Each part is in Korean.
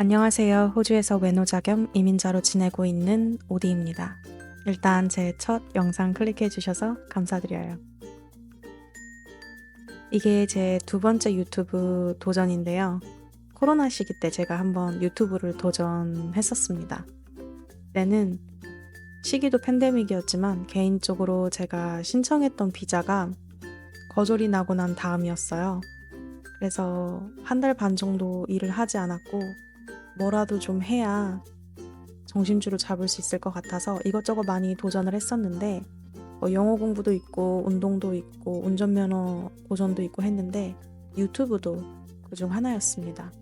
안녕하세요. 호주에서 외노자 겸 이민자로 지내고 있는 오디입니다. 일단 제 첫 영상 클릭해 주셔서 감사드려요. 이게 제 두 번째 유튜브 도전인데요. 코로나 시기 때 제가 한번 유튜브를 도전했었습니다. 그때는 시기도 팬데믹이었지만 개인적으로 제가 신청했던 비자가 거절이 나고 난 다음이었어요. 그래서 한 달 반 정도 일을 하지 않았고 뭐라도 좀 해야 정신줄을 잡을 수 있을 것 같아서 이것저것 많이 도전을 했었는데 뭐 영어 공부도 있고 운동도 있고 운전면허 고전도 있고 했는데 유튜브도 그중 하나였습니다.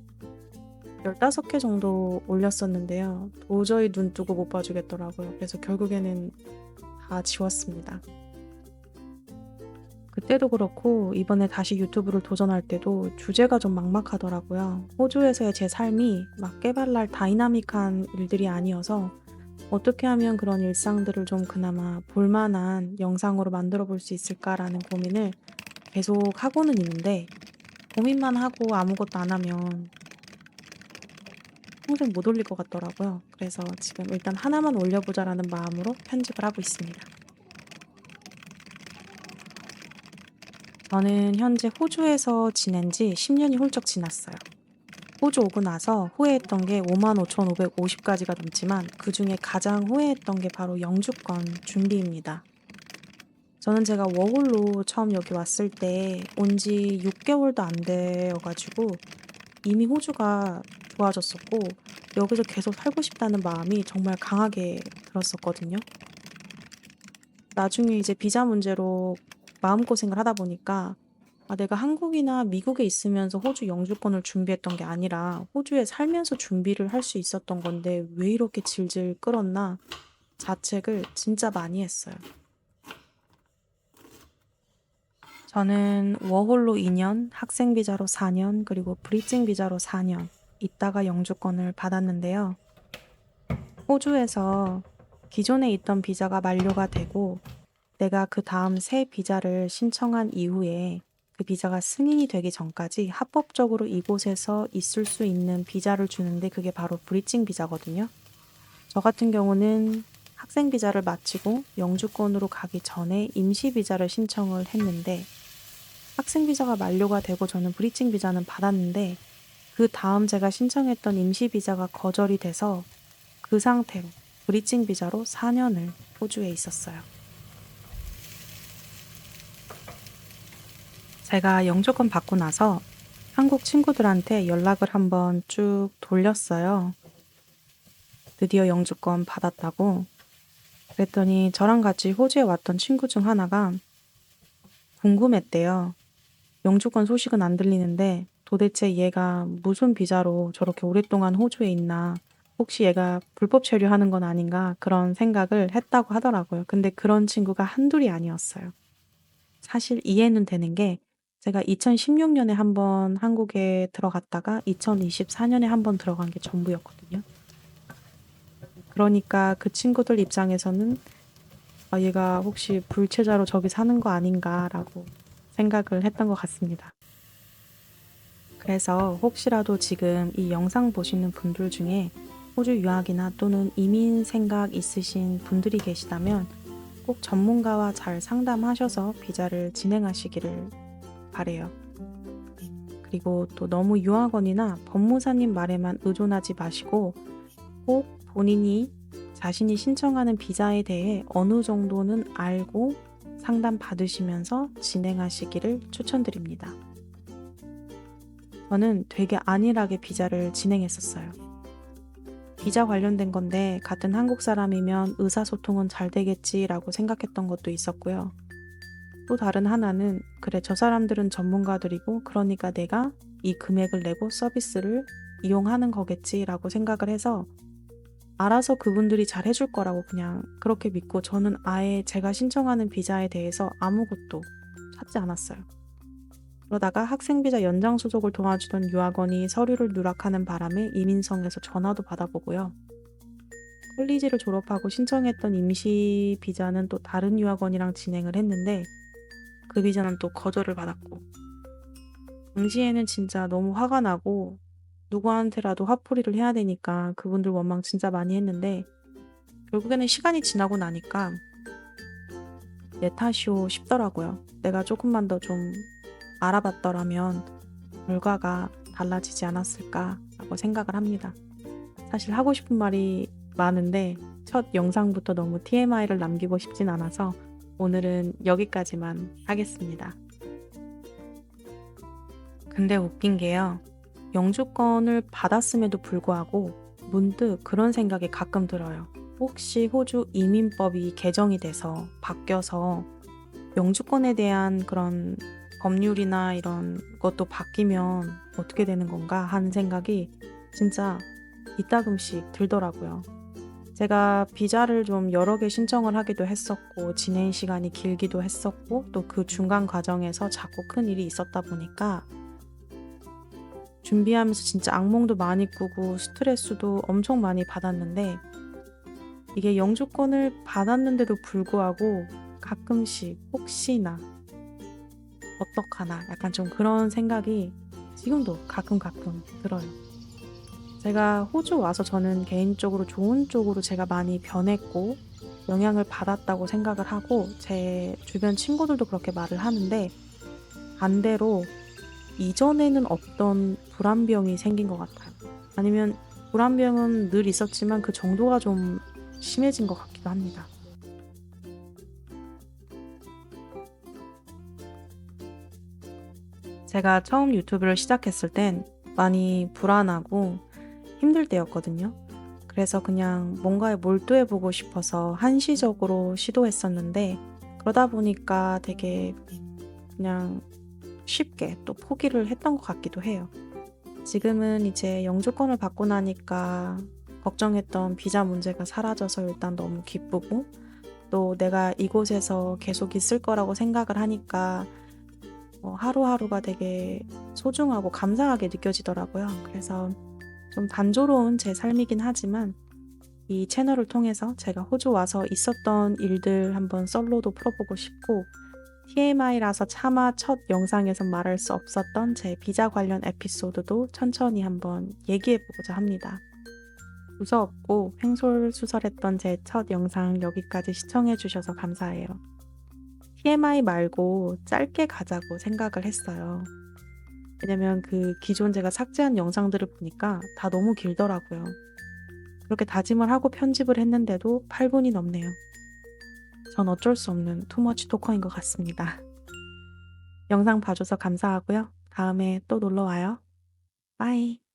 15개 정도 올렸었는데요. 도저히 눈 뜨고 못 봐주겠더라고요. 그래서 결국에는 다 지웠습니다. 그때도 그렇고 이번에 다시 유튜브를 도전할 때도 주제가 좀 막막하더라고요. 호주에서의 제 삶이 막 깨발랄 다이나믹한 일들이 아니어서 어떻게 하면 그런 일상들을 좀 그나마 볼만한 영상으로 만들어 볼 수 있을까라는 고민을 계속 하고는 있는데 고민만 하고 아무것도 안 하면 평생 못 올릴 것 같더라고요. 그래서 지금 일단 하나만 올려보자라는 마음으로 편집을 하고 있습니다. 저는 현재 호주에서 지낸 지 10년이 훌쩍 지났어요. 호주 오고 나서 후회했던 게 55,550가지가 넘지만 그 중에 가장 후회했던 게 바로 영주권 준비입니다. 저는 제가 워홀로 처음 여기 왔을 때 온 지 6개월도 안 되어가지고 이미 호주가 좋아졌었고 여기서 계속 살고 싶다는 마음이 정말 강하게 들었었거든요. 나중에 이제 비자 문제로 마음고생을 하다 보니까 아, 내가 한국이나 미국에 있으면서 호주 영주권을 준비했던 게 아니라 호주에 살면서 준비를 할 수 있었던 건데 왜 이렇게 질질 끌었나 자책을 진짜 많이 했어요. 저는 워홀로 2년, 학생 비자로 4년, 그리고 브리징 비자로 4년 있다가 영주권을 받았는데요. 호주에서 기존에 있던 비자가 만료가 되고 내가 그 다음 새 비자를 신청한 이후에 그 비자가 승인이 되기 전까지 합법적으로 이곳에서 있을 수 있는 비자를 주는데 그게 바로 브리징 비자거든요. 저 같은 경우는 학생 비자를 마치고 영주권으로 가기 전에 임시 비자를 신청을 했는데 학생 비자가 만료가 되고 저는 브리징 비자는 받았는데 그 다음 제가 신청했던 임시 비자가 거절이 돼서 그 상태로 브리징 비자로 4년을 호주에 있었어요. 제가 영주권 받고 나서 한국 친구들한테 연락을 한번 쭉 돌렸어요. 드디어 영주권 받았다고. 그랬더니 저랑 같이 호주에 왔던 친구 중 하나가 궁금했대요. 영주권 소식은 안 들리는데 도대체 얘가 무슨 비자로 저렇게 오랫동안 호주에 있나. 혹시 얘가 불법 체류하는 건 아닌가 그런 생각을 했다고 하더라고요. 근데 그런 친구가 한둘이 아니었어요. 사실 이해는 되는 게 제가 2016년에 한번 한국에 들어갔다가 2024년에 한번 들어간 게 전부였거든요. 그러니까 그 친구들 입장에서는 아, 얘가 혹시 불체자로 저기 사는 거 아닌가라고 생각을 했던 것 같습니다. 그래서 혹시라도 지금 이 영상 보시는 분들 중에 호주 유학이나 또는 이민 생각 있으신 분들이 계시다면 꼭 전문가와 잘 상담하셔서 비자를 진행하시기를 바래요. 그리고 또 너무 유학원이나 법무사님 말에만 의존하지 마시고 꼭 본인이 자신이 신청하는 비자에 대해 어느 정도는 알고 상담 받으시면서 진행하시기를 추천드립니다. 저는 되게 안일하게 비자를 진행했었어요. 비자 관련된 건데 같은 한국 사람이면 의사소통은 잘 되겠지라고 생각했던 것도 있었고요. 또 다른 하나는 그래 저 사람들은 전문가들이고 그러니까 내가 이 금액을 내고 서비스를 이용하는 거겠지라고 생각을 해서 알아서 그분들이 잘 해줄 거라고 그냥 그렇게 믿고 저는 아예 제가 신청하는 비자에 대해서 아무것도 찾지 않았어요. 그러다가 학생비자 연장 소속을 도와주던 유학원이 서류를 누락하는 바람에 이민성에서 전화도 받아보고요. 컬리지를 졸업하고 신청했던 임시 비자는 또 다른 유학원이랑 진행을 했는데 그 비자는 또 거절을 받았고 당시에는 진짜 너무 화가 나고 누구한테라도 화풀이를 해야 되니까 그분들 원망 진짜 많이 했는데 결국에는 시간이 지나고 나니까 내 탓이오 싶더라고요. 내가 조금만 더 좀 알아봤더라면 결과가 달라지지 않았을까라고 생각을 합니다. 사실 하고 싶은 말이 많은데 첫 영상부터 너무 TMI를 남기고 싶진 않아서 오늘은 여기까지만 하겠습니다. 근데 웃긴 게요. 영주권을 받았음에도 불구하고 문득 그런 생각이 가끔 들어요. 혹시 호주 이민법이 개정이 돼서 바뀌어서 영주권에 대한 그런 법률이나 이런 것도 바뀌면 어떻게 되는 건가 하는 생각이 진짜 이따금씩 들더라고요. 제가 비자를 좀 여러 개 신청을 하기도 했었고, 진행 시간이 길기도 했었고, 또 그 중간 과정에서 자꾸 큰 일이 있었다 보니까 준비하면서 진짜 악몽도 많이 꾸고 스트레스도 엄청 많이 받았는데, 이게 영주권을 받았는데도 불구하고 가끔씩 혹시나 어떡하나 약간 좀 그런 생각이 지금도 가끔 가끔 들어요. 제가 호주 와서 저는 개인적으로 좋은 쪽으로 제가 많이 변했고 영향을 받았다고 생각을 하고 제 주변 친구들도 그렇게 말을 하는데 반대로 이전에는 없던 불안병이 생긴 것 같아요. 아니면 불안병은 늘 있었지만 그 정도가 좀 심해진 것 같기도 합니다. 제가 처음 유튜브를 시작했을 땐 많이 불안하고 힘들 때였거든요. 그래서 그냥 뭔가에 몰두해 보고 싶어서 한시적으로 시도했었는데 그러다 보니까 되게 그냥 쉽게 또 포기를 했던 것 같기도 해요. 지금은 이제 영주권을 받고 나니까 걱정했던 비자 문제가 사라져서 일단 너무 기쁘고 또 내가 이곳에서 계속 있을 거라고 생각을 하니까 어, 하루하루가 되게 소중하고 감사하게 느껴지더라고요. 그래서 좀 단조로운 제 삶이긴 하지만 이 채널을 통해서 제가 호주 와서 있었던 일들 한번 썰로도 풀어보고 싶고 TMI라서 차마 첫 영상에서 말할 수 없었던 제 비자 관련 에피소드도 천천히 한번 얘기해보고자 합니다. 무서웠고 횡설수설했던 제 첫 영상 여기까지 시청해주셔서 감사해요. TMI 말고 짧게 가자고 생각을 했어요. 왜냐면 그 기존 제가 삭제한 영상들을 보니까 다 너무 길더라고요. 그렇게 다짐을 하고 편집을 했는데도 8분이 넘네요. 전 어쩔 수 없는 투머치 토커인 것 같습니다. 영상 봐줘서 감사하고요. 다음에 또 놀러 와요. 빠이.